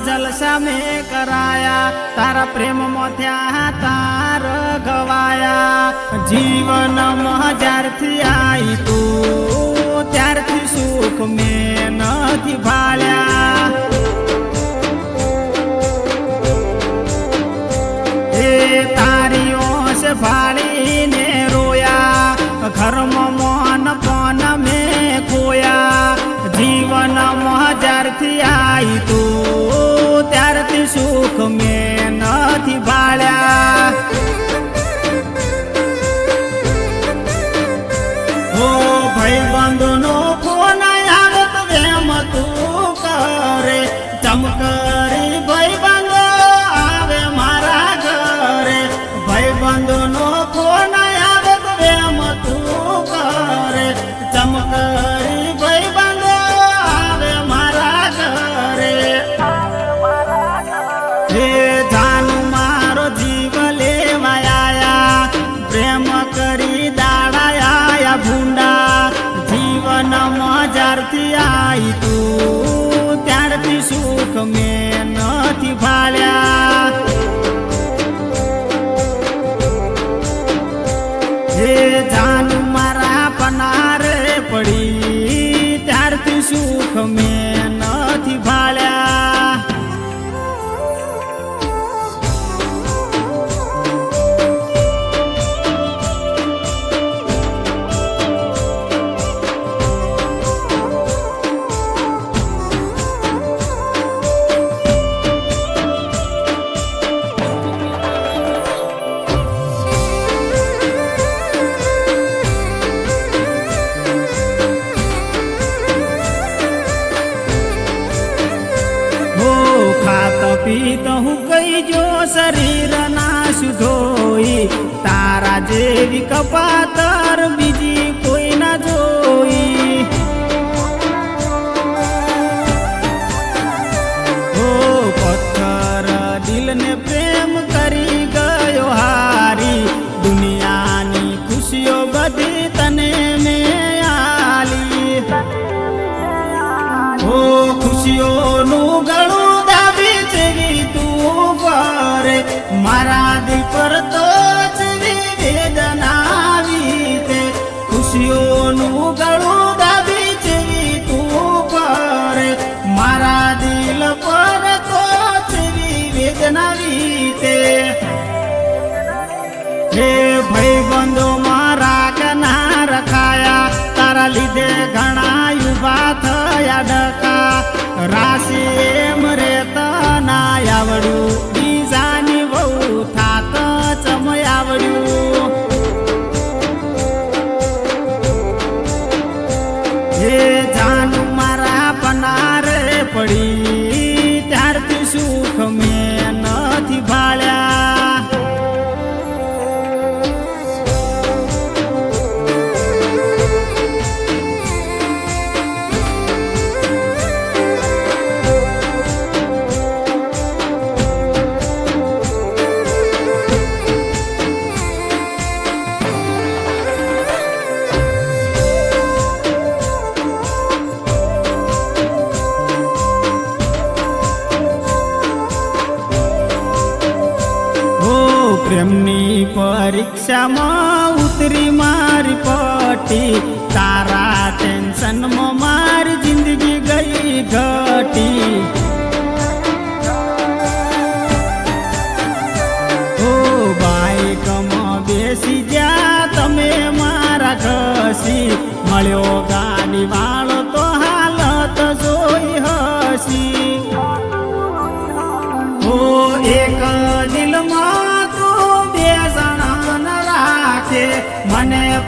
સામે કરાયા તારા પ્રેમમાં થયા તાર ગવાયા જીવનમાં જ્યારથી આવી તું ત્યારથી સુખ મેં નથી ભાળ્યા મજારથી આવી તું. ત્યારથી સુખ મેં ખાત તો હું કઈ જો શરીર ના ધોઈ, તારા જેવી કપાતર બીજી કોઈ ના જોઈ. હો પથ્થર, દિલને પ્રેમ કરી ગયો હારી, દુનિયાની ખુશીઓ બધી તને મેં આલી. ઓ ખુશીઓનું ગળું પ્રેમની પરીક્ષામાં ઉતરી મારી પટી. તારા ટેન્શનમાં મારી જિંદગી ગઈ ઘટી. ઓ બાઈકમાં બેસી જા તમે મારા ઘસી. મળ્યો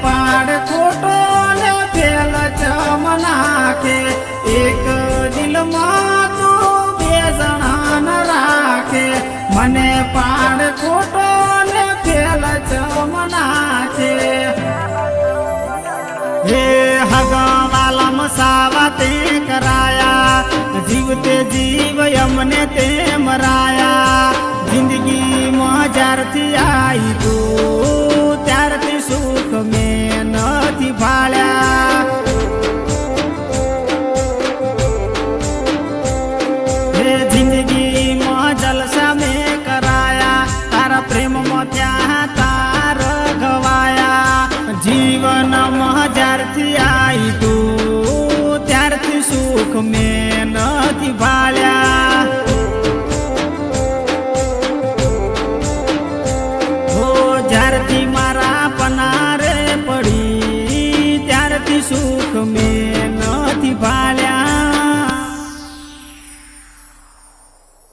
પાડ ખોટો ને ફેલ ચમ નાખે. એક દિલમાં તો બે જણાન રાખે. મને પાડ ખોટો ને ફેલ ચમ નાખે. હે હગવાલમ સાવા તે કરાયા. જીવ અમને તે જ્યારથી આવી તું જન્મ જ્યારથી આઈ તું ત્યારથી સુખ મેં નથી ભાળ્યા.